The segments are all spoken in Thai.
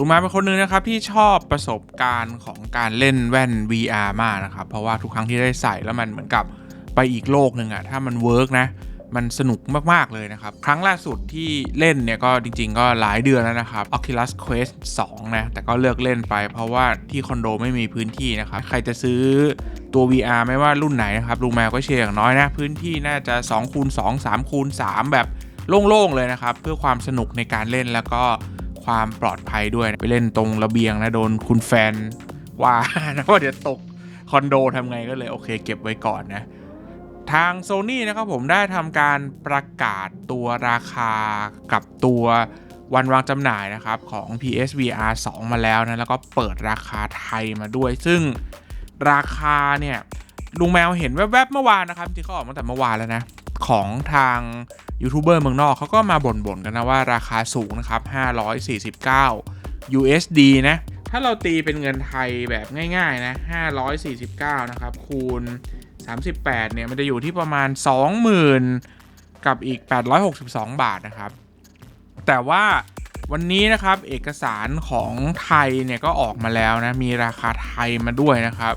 ลุงมวเป็นคนหนึ่งนะครับที่ชอบประสบการณ์ของการเล่นแว่น VR มากนะครับ เพราะว่าทุกครั้งที่ได้ใส่แล้วมันเหมือนกับไปอีกโลกหนึ่งอะถ้ามันเวิร์กนะ มันสนุกมาก ๆ เลยนะครับ ครั้งล่าสุดที่เล่นเนี่ยก็จริง ๆ ก็หลายเดือนแล้วนะครับ Oculus Quest 2 นะ แต่ก็เลือกเล่นไป เพราะว่าที่คอนโดไม่มีพื้นที่นะครับ ใครจะซื้อตัว VR ไม่ว่ารุ่นไหนนะครับลุงแมวก็เชียร์อย่างน้อยนะ พื้นที่น่าจะ2คูณ2 3คูณ3แบบโล่ง ๆ เลยนะครับ เพื่อความสนุกในการเล่นแล้วก็ ความปลอดภัยด้วย ไปเล่นตรงระเบียงนะโดนคุณแฟนว่านะว่าเดี๋ยวตกคอนโดทำไงก็เลยโอเคเก็บไว้ก่อนนะทาง Sony นะครับผมได้ทำการประกาศตัวราคากับตัววันวางจำหน่ายนะครับของ PSVR 2 มาแล้วนะ แล้วก็เปิดราคาไทยมาด้วย ซึ่งราคาเนี่ย ลุงแมวเห็นแวบๆเมื่อวานนะครับจริงๆเขาออกมาแต่เมื่อวานแล้วนะ ของทางยูทูบเบอร์เมืองนอกเขาก็มาบ่นๆกันนะว่าราคาสูงนะครับ 549 USD นะ ถ้าเราตีเป็นเงินไทยแบบง่ายๆนะ 549 นะครับ คูณ 38 เนี่ย มันจะอยู่ที่ประมาณ 20,000 กับอีก 862 บาทนะครับ แต่ว่าวันนี้นะครับเอกสารของไทยเนี่ยก็ออกมาแล้วนะ มีราคาไทยมาด้วยนะครับ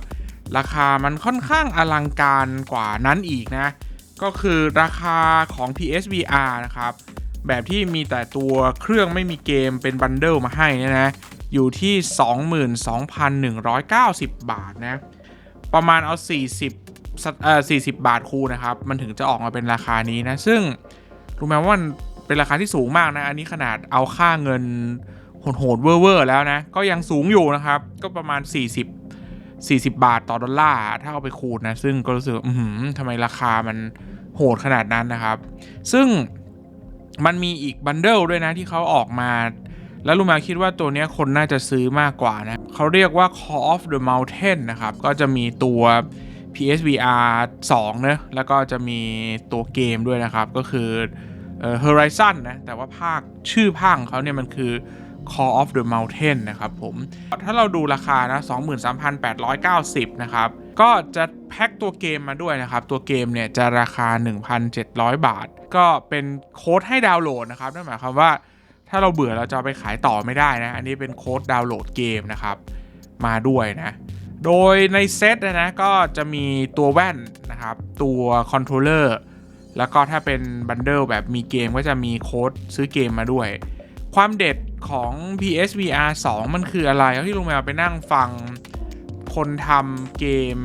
ราคามันค่อนข้างอลังการกว่านั้นอีกนะ ก็คือราคาของ PSVR นะครับ แบบที่มีแต่ตัวเครื่องไม่มีเกมเป็นบันเดิลมาให้นี่ยนะ อยู่ที่ 22,190 บาทนะ ประมาณเอา 40สักเอ่อ40 บาทคูณนะครับ มันถึงจะออกมาเป็นราคานี้นะ ซึ่งรู้ไหมว่ามันเป็นราคาที่สูงมากนะ อันนี้ขนาดเอาค่าเงินโหดๆเว่อร์แล้วนะ ก็ยังสูงอยู่นะครับ ก็ประมาณ 40 40 บาทต่อดอลลาร์ ถ้าเอาไปคูณนะ ซึ่งก็รู้สึกอือหือทำไมราคามัน โหดขนาดนั้นนะครับ ซึ่งมันมีอีกบันเดิลด้วยนะที่เขาออกมา แล้วลุงมาคิดว่าตัวนี้คนน่าจะซื้อมากกว่านะเขาเรียกว่า Call of the Mountain นะครับ ก็จะมีตัว PSVR 2เนะแล้วก็จะมีตัวเกมด้วยนะครับ ก็คือ Horizon นะ แต่ว่าภาคชื่อภาคของเขาเนี่ยมันคือ Call of the Mountain นะครับผม ถ้าเราดูราคานะ 23,890 นะครับ ก็จะแพ็คตัวเกมมาด้วยนะครับ ตัวเกมเนี่ยจะราคา 1,700 บาท ก็เป็นโค้ดให้ดาวน์โหลดนะครับนั่นหมายความว่า ถ้าเราเบื่อเราจะไปขายต่อไม่ได้นะ อันนี้เป็นโค้ดดาวน์โหลดเกมนะครับ มาด้วยนะ โดยในเซตนะนะก็จะมีตัวแว่นนะครับ ตัวคอนโทรลเลอร์แล้วก็ถ้าเป็นบันเดิลแบบมีเกมก็จะมีโค้ดซื้อเกมมาด้วย ความเด็ดของ PSVR 2 มันคืออะไรที่ลุงแมวไปนั่งฟัง คนทำเกม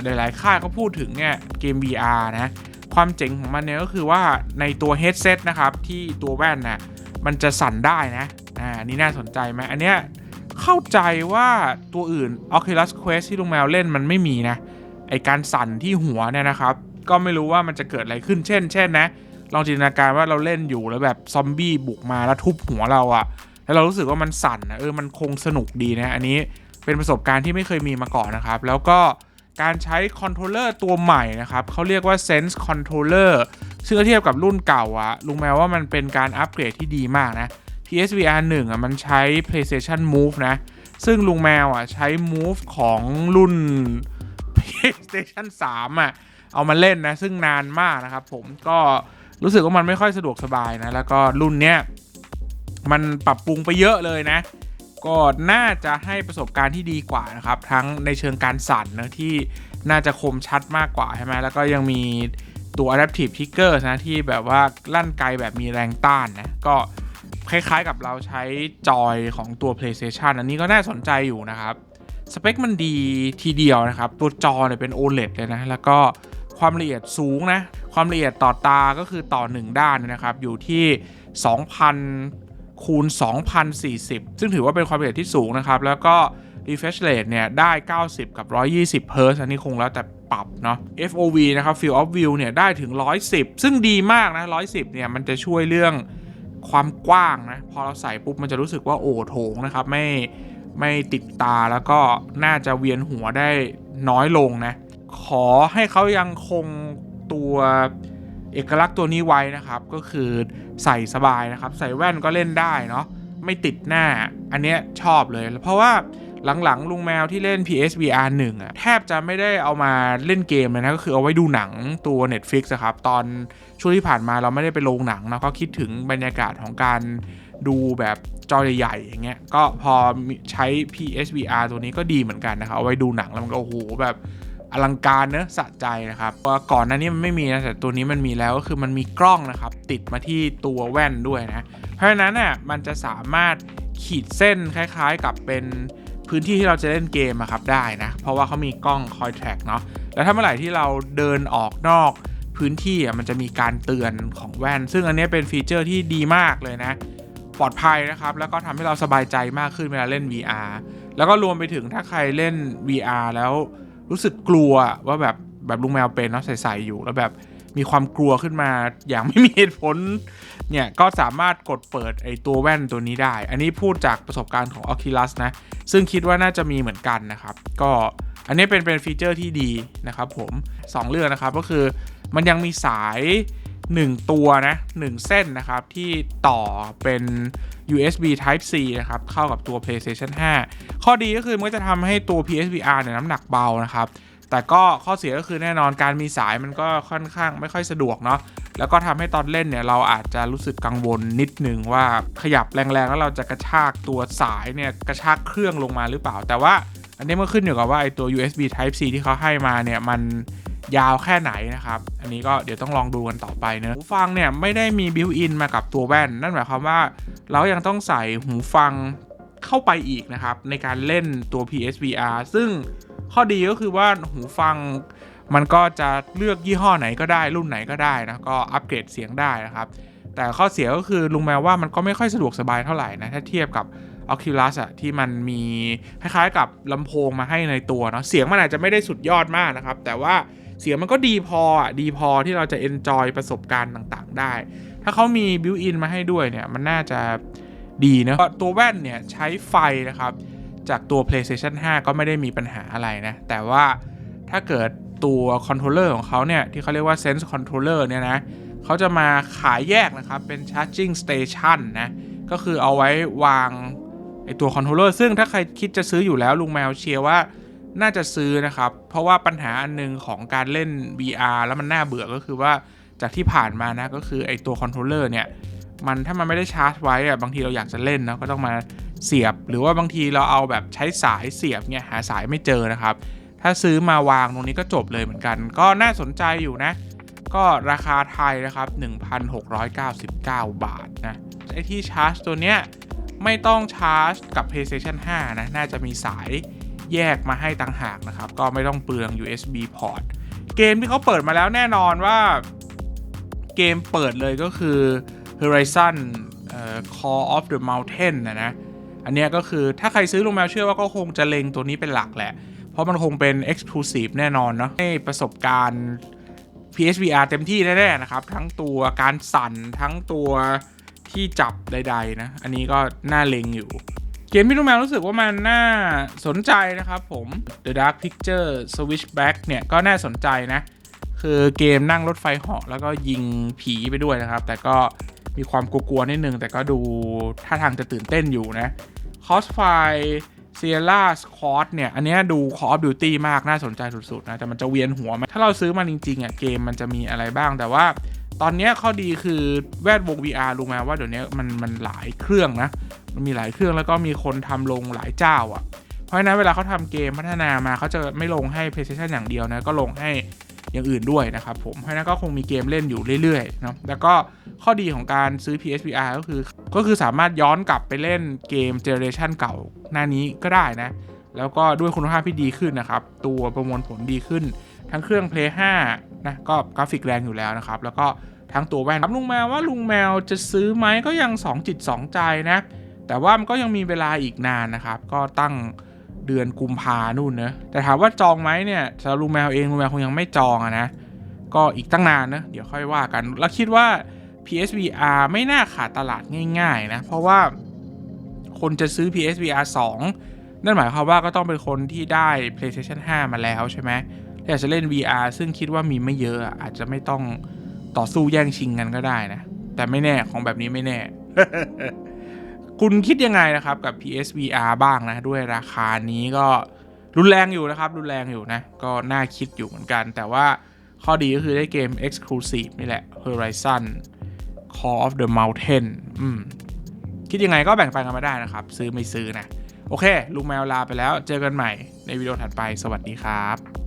เหลายๆค่ายเขาพูดถึงเนี่ยเกม VR นะความเจ๋งของมันเนี่ยก็คือว่าในตัว headset นะครับที่ตัวแว่นน่ะมันจะสั่นได้นะอ่านี่น่าสนใจไหมอันเนี้ยเข้าใจว่าตัวอื่น Oculus Quest ที่ลุงแมวเล่นมันไม่มีนะไอการสั่นที่หัวเนี่ยนะครับ ก็ไม่รู้ว่ามันจะเกิดอะไรขึ้นเช่น เช่นนะลองจินตนาการว่าเราเล่นอยู่แล้วแบบซอมบี้บุกมาแล้วทุบหัวเราอะแล้วเรารู้สึกว่ามันสั่นนะเออมันคงสนุกดีนะอันนี้ เป็นประสบการณ์ที่ไม่เคยมีมาก่อนนะครับ แล้วก็การใช้คอนโทรลเลอร์ตัวใหม่นะครับเขาเรียกว่า Sense Controller ซึ่งเทียบกับรุ่นเก่าอะลุงแมวว่ามันเป็นการอัปเกรดที่ดีมากนะ PSVR 1อะมันใช้ PlayStation Move นะ ซึ่งลุงแมวอะใช้ Move ของรุ่น PlayStation 3อะเอามาเล่นนะ ซึ่งนานมากนะครับผมก็รู้สึกว่ามันไม่ค่อยสะดวกสบายนะ แล้วก็รุ่นเนี้ยมันปรับปรุงไปเยอะเลยนะ ก็น่าจะให้ประสบการณ์ที่ดีกว่านะครับ ทั้งในเชิงการสั่นนะที่น่าจะคมชัดมากกว่าใช่ไหมแล้วก็ยังมีตัว adaptive trigger นะที่แบบว่าลั่นไกลแบบมีแรงต้านนะก็คล้ายๆกับเราใช้จอยของตัว PlayStation อันนี้ก็น่าสนใจอยู่นะครับ สเปคมันดีทีเดียวนะครับ ตัวจอเนี่ยเป็น OLED เลยนะ แล้วก็ความละเอียดสูงนะ ความละเอียดต่อตาก็คือต่อ 1 ด้านนยนะครับ อยู่ที่2,000 คูณ 2,040 ซึ่งถือว่าเป็นความละเอียดที่สูงนะครับ แล้วก็ refresh rate เนี่ย ได้ 90 กับ 120เฮิร์ตอันนี้คงแล้วแต่ปรับเนาะ FOV นะครับ field of view เนี่ย ได้ถึง 110 ซึ่งดีมากนะ 110 เนี่ย มันจะช่วยเรื่องความกว้างนะ พอเราใส่ปุ๊บ มันจะรู้สึกว่าโอ้โถงนะครับ ไม่ไม่ติดตาแล้วก็น่าจะเวียนหัวได้น้อยลงนะ ขอให้เขายังคงตัว เอกลักษณ์ตัวนี้ไว้นะครับ ก็คือใส่สบายนะครับ ใส่แว่นก็เล่นได้เนาะไม่ติดหน้า อันเนี้ยชอบเลย เพราะว่าหลังๆ ลุงแมวที่เล่น PSVR 1อะแทบจะไม่ได้เอามาเล่นเกมเลยนะ ก็คือเอาไว้ดูหนังตัว Netflix อะครับ ตอนช่วงที่ผ่านมาเราไม่ได้ไปโรงหนังนะก็คิดถึงบรรยากาศของการดูแบบจอใหญ่ๆอย่างเงี้ยก็พอใช้ PSVR ตัวนี้ก็ดีเหมือนกันนะครับเอาไว้ดูหนังแล้วมันก็โอ้โหแบบ อลังการเนอะสะใจนะครับก่อนหน้านี้มันไม่มีนะแต่ตัวนี้มันมีแล้วก็คือมันมีกล้องนะครับ ติดมาที่ตัวแว่นด้วยนะ เพราะฉะนั้นน่ะมันจะสามารถขีดเส้นคล้ายๆ กับเป็นพื้นที่ที่เราจะเล่นเกมอะครับได้นะ เพราะว่าเขามีกล้องคอยแทร็กเนาะแล้วถ้าเมื่อไหร่ที่เราเดินออกนอกพื้นที่อะมันจะมีการเตือนของแว่น ซึ่งอันนี้เป็นฟีเจอร์ที่ดีมากเลยนะ ปลอดภัยนะครับ แล้วก็ทำให้เราสบายใจมากขึ้นเวลาเล่น VR แล้วก็รวมไปถึงถ้าใครเล่น VR แล้ว รู้สึกกลัวว่าแบบแบบลุงแมวเป็นเนาะใส่ๆอยู่แล้วแบบมีความกลัวขึ้นมาอย่างไม่มีเหตุผลเนี่ยก็สามารถกดเปิดไอตัวแว่นตัวนี้ได้ อันนี้พูดจากประสบการณ์ของ Oculus นะ ซึ่งคิดว่าน่าจะมีเหมือนกันนะครับ ก็อันนี้เป็นเป็นฟีเจอร์ที่ดีนะครับผม 2 เรื่องนะครับก็คือมันยังมีสาย 1 ตัวนะ 1 เส้นนะครับที่ต่อเป็น USB Type C นะครับ เข้ากับตัว PlayStation 5 ข้อดีก็คือมันก็จะทำให้ตัว PSVR เนี่ยน้ำหนักเบานะครับ แต่ก็ข้อเสียก็คือแน่นอนการมีสายมันก็ค่อนข้างไม่ค่อยสะดวกเนาะแล้วก็ทำให้ตอนเล่นเนี่ยเราอาจจะรู้สึกกังวลนิดนึงว่าขยับแรงๆ แล้วเราจะกระชากตัวสายเนี่ยกระชากเครื่องลงมาหรือเปล่า แต่ว่าอันนี้มันขึ้นอยู่กับว่าไอตัว USB Type C ที่เขาให้มาเนี่ยมัน ยาวแค่ไหนนะครับ อันนี้ก็เดี๋ยวต้องลองดูกันต่อไปเนะหูฟังเนี่ยไม่ได้มีบิวอินมากับตัวแว่น นั่นหมายความว่าเรายังต้องใส่หูฟังเข้าไปอีกนะครับ ในการเล่นตัว PSVR ซึ่งข้อดีก็คือว่าหูฟังมันก็จะเลือกยี่ห้อไหนก็ได้ รุ่นไหนก็ได้นะก็อัปเกรดเสียงได้นะครับ แต่ข้อเสียก็คือลุงแมวว่ามันก็ไม่ค่อยสะดวกสบายเท่าไหร่นะถ้าเทียบกับ Oculus อะที่มันมีคล้ายๆกับลำโพงมาให้ในตัวเนาะเสียงมันอาจจะไม่ได้สุดยอดมากนะครับ แต่ว่า เสียงมันก็ดีพออะดีพอที่เราจะ enjoy ประสบการณ์ต่างๆ ได้ ถ้าเขามี built in มาให้ด้วยเนี่ยมันน่าจะดีนะตัวแว่นเนี่ยใช้ไฟนะครับ จากตัว PlayStation 5 ก็ไม่ได้มีปัญหาอะไรนะ แต่ว่าถ้าเกิดตัวคอนโทรลเลอร์ของเขาเนี่ย ที่เขาเรียกว่า Sense Controller เนี่ยนะเขาจะมาขายแยกนะครับ เป็น Charging Station นะ ก็คือเอาไว้วางไอตัวคอนโทรลเลอร์ซึ่งถ้าใครคิดจะซื้ออยู่แล้วลุงแมวเชียร์ว่า น่าจะซื้อนะครับ เพราะว่าปัญหาอันหนึ่งของการเล่น VR แล้วมันน่าเบื่อก็คือว่าจากที่ผ่านมานะก็คือไอตัวคอนโทรลเลอร์เนี่ยมันถ้ามันไม่ได้ชาร์จไว้อะบางทีเราอยากจะเล่นนะก็ต้องมาเสียบ หรือว่าบางทีเราเอาแบบใช้สายเสียบเนี่ยหาสายไม่เจอนะครับ ถ้าซื้อมาวางตรงนี้ก็จบเลยเหมือนกัน ก็น่าสนใจอยู่นะ ก็ราคาไทยนะครับ 1,699 บาทนะไอที่ชาร์จตัวเนี้ยไม่ต้องชาร์จกับ PlayStation 5 นะ น่าจะมีสาย แยกมาให้ต่างหากนะครับ ก็ไม่ต้องเปลือง USB port เกมที่เขาเปิดมาแล้วแน่นอนว่า เกมเปิดเลยก็คือ Horizon Call of the Mountain นะนะ อันนี้ก็คือถ้าใครซื้อลงแมวเชื่อว่าก็คงจะเล็งตัวนี้เป็นหลักแหละ เพราะมันคงเป็น Exclusive แน่นอนเนาะให้ประสบการณ์ PSVR เต็มที่แน่ๆนะครับ ทั้งตัวการสั่นทั้งตัวที่จับใดๆนะ อันนี้ก็น่าเล็งอยู่ เกมที่ลูกแมวรู้สึกว่ามันน่าสนใจนะครับผม The Dark Picture Switchback เนี่ย ก็น่าสนใจนะ คือเกมนั่งรถไฟเหาะแล้วก็ยิงผีไปด้วยนะครับ แต่ก็มีความกลัวๆนิดนึง แต่ก็ดูท่าทางจะตื่นเต้นอยู่นะ Crossfire Sierra Squad เนี่ย อันนี้ดู Call of Duty มากน่าสนใจสุดๆนะ แต่มันจะเวียนหัวไหมถ้าเราซื้อมันจริงๆอะเกมมันจะมีอะไรบ้างแต่ว่า ตอนนี้ข้อดีคือแวดวง VR รู้ไหมว่าเดี๋ยวนี้มันมันหลายเครื่องนะ มันมีหลายเครื่องแล้วก็มีคนทำลงหลายเจ้าอะ เพราะฉะนั้นเวลาเขาทำเกมพัฒนามาเขาจะไม่ลงให้ PlayStation อย่างเดียวนะ ก็ลงให้อย่างอื่นด้วยนะครับผม เพราะฉะนั้นก็คงมีเกมเล่นอยู่เรื่อยๆเนาะแล้วก็ข้อดีของการซื้อ PSVR ก็คือ ก็คือสามารถย้อนกลับไปเล่นเกมเจเนอเรชันเก่าหน้านี้ก็ได้นะ แล้วก็ด้วยคุณภาพที่ดีขึ้นนะครับ ตัวประมวลผลดีขึ้น ทั้งเครื่อง Play 5นะก็กราฟิกแรงอยู่แล้วนะครับ แล้วก็ทั้งตัวแว่นครับลุงแมวว่าลุงแมวจะซื้อไหมก็ยัง 2 จิต 2 ใจนะ แต่ว่ามันก็ยังมีเวลาอีกนานนะครับ ก็ตั้งเดือนกุมภานู่นเนะแต่ถามว่าจองไหมเนี่ยสำหรับลุงแมวเองลุงแมวคงยังไม่จองอะนะ ก็อีกตั้งนานนะ เดี๋ยวค่อยว่ากัน แล้วคิดว่า PSVR ไม่น่าขาดตลาดง่ายๆนะ เพราะว่าคนจะซื้อ PSVR 2 นั่นหมายความว่าก็ต้องเป็นคนที่ได้ PlayStation 5 มาแล้วใช่ไหม ถ้าอยากจะเล่น VR ซึ่งคิดว่ามีไม่เยอะอาจจะไม่ต้องต่อสู้แย่งชิงกันก็ได้นะ แต่ไม่แน่ของแบบนี้ไม่แน่ คุณคิดยังไงนะครับกับ PSVR บ้างนะ ด้วยราคานี้ก็รุนแรงอยู่นะครับ รุนแรงอยู่นะ ก็น่าคิดอยู่เหมือนกัน แต่ว่าข้อดีก็คือได้เกม Exclusive นี่แหละ Horizon Call of the Mountain อืมคิดยังไงก็แบ่งปันกันมาได้นะครับ ซื้อไม่ซื้อนะ โอเค ลุงแมวลาไปแล้ว เจอกันใหม่ในวิดีโอถัดไป สวัสดีครับ